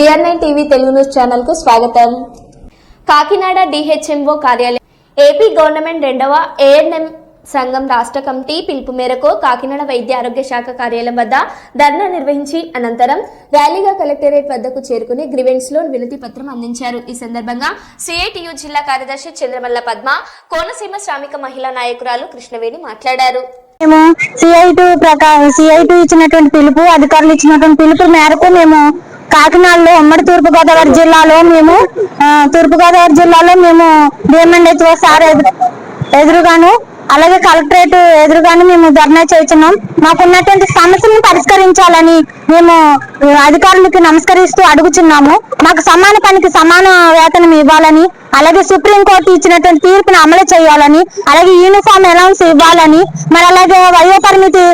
BR nine TV Telugu news ఛానల్కు స్వాగతం. Kakinada DHMO కార్యాలయం ఏపీ గవర్నమెంట్ రెండవ ఏఎన్ఎం సంఘం రాష్ట్ర కమిటీ పిలుపు మేరకు కాకినాడ వైద్య ఆరోగ్య శాఖ కార్యాలయం వద్ద ధర్నా నిర్వహించి అనంతరం ర్యాలీగా కలెక్టరేట్ వద్దకు చేరుకుని గ్రివెన్స్లో వినతి పత్రం అందించారు. ఈ సందర్భంగా సిఐటియు జిల్లా కార్యదర్శి చంద్రమల్ల పద్మ కోనసీమ శ్రామిక మహిళా నాయకురాలు కృష్ణవేణి మాట్లాడారు. మేము సిఐటు ప్రకారం సిఐటి ఇచ్చినటువంటి పిలుపు అధికారులు ఇచ్చినటువంటి పిలుపు మేరకు మేము కాకినాడలో ఉమ్మడి తూర్పుగోదావరి జిల్లాలో మేము తూర్పుగోదావరి జిల్లాలో మేము డిఎంఎండ్ హెచ్ఓ సార్ ఎదురుగాను అలాగే కలెక్టరేట్ ఎదురుగాను మేము ధర్నా చేస్తున్నాం మాకున్నటువంటి సమస్యలను పరిష్కరించాలని మేము ఆ, అధికారులకు నమస్కరిస్తూ అడుగుచున్నాము. మాకు సమాన పనికి సమాన వేతనం ఇవ్వాలని అలాగే సుప్రీంకోర్టు ఇచ్చినటువంటి తీర్పును అమలు చేయాలని అలాగే యూనిఫామ్ అలౌన్స్ ఇవ్వాలని మరి అలాగే వయో పరిమితి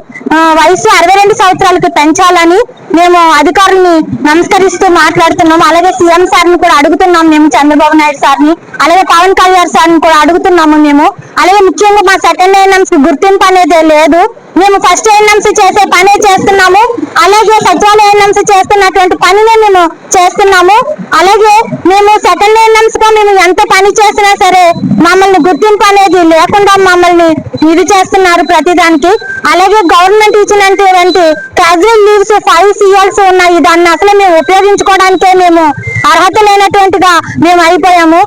వయసు అరవై రెండు సంవత్సరాలకి పెంచాలని మేము అధికారుల్ని నమస్కరిస్తూ మాట్లాడుతున్నాము అలాగే సీఎం సార్ని కూడా అడుగుతున్నాం మేము చంద్రబాబు నాయుడు సార్ని. అలాగే పవన్ కళ్యాణ్ సార్ని కూడా అడుగుతున్నాము మేము. అలాగే ముఖ్యంగా మా సెకండ్ ఎన్ఎంస్ గుర్తింపు అనేది లేదు. మేము ఫస్ట్ ఎన్ఎంసీ చేసే పనే చేస్తున్నాము. అలాగే సచివాలయ ఎన్ఎంసీ చేస్తున్నటువంటి పనినే మేము చేస్తున్నాము. అలాగే మేము సెకండ్ ఎన్ఎంసీ గా మేము ఎంత పని చేసినా సరే మమ్మల్ని గుర్తింపు అనేది లేకుండా మమ్మల్ని ఇది చేస్తున్నారు ప్రతిదానికి. అలాగే గవర్నమెంట్ ఇచ్చినటువంటి క్యాజువల్ లీవ్స్ ఫైవ్ సిఎల్స్ ఉన్నాయి. దాన్ని అసలు మేము ఉపయోగించుకోవడానికే మేము అర్హత లేనటువంటిగా మేము అయిపోయాము.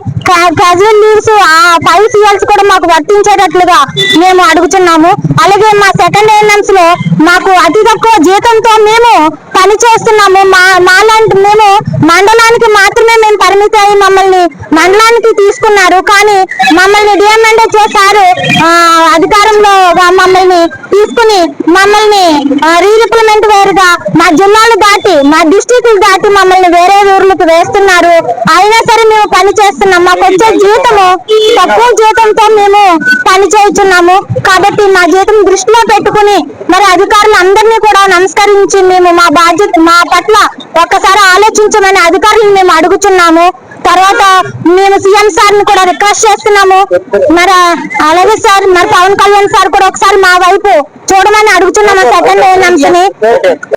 క్యాజువల్ లీవ్స్ ఆ ఫైవ్ సిఎల్స్ కూడా మాకు వర్తించేటట్లుగా మేము అడుగుతున్నాము. అలాగే మా సెకండ్ ఎన్ఎంస్లో మాకు అతి తక్కువ జీతంతో మేము పని చేస్తున్నాము మా మాలాంటి మేము మండలానికి మాత్రమే మేము పరిమితి అయి మమ్మల్ని? మండలానికి తీసుకున్నారు కానీ మమ్మల్ని డిఎంఎండే చేశారు అధికారంలో మమ్మల్ని తీసుకుని మమ్మల్ని రీరిప్లిమెంట్ వేరుగా మా జిల్లాలు దాటి మా డిస్టిక్లు దాటి మమ్మల్ని వేరే ఊర్లకు వేస్తున్నారు. అయినా సరే మేము పని చేస్తున్నాం. మాకు వచ్చే జీతము తక్కువ జీతంతో మేము పని చేస్తున్నాము. కాబట్టి మా జీతం దృష్టిలో పెట్టుకుని మరి అధికారులు అందరినీ కూడా నమస్కరించి మేము మా బాధ్యత మా పట్ల ఒక్కసారి ఆలోచించమని అధికారులను మేము అడుగుతున్నాం. చేస్తున్నాము. తర్వాత మేము సీఎం సార్ని కూడా రిక్వెస్ట్ చేస్తున్నాము. మరి అలాగే సార్ మరి పవన్ కళ్యాణ్ సార్ కూడా ఒకసారి మా వైపు చూడమని అడుగుతున్నాము సెకండ్ని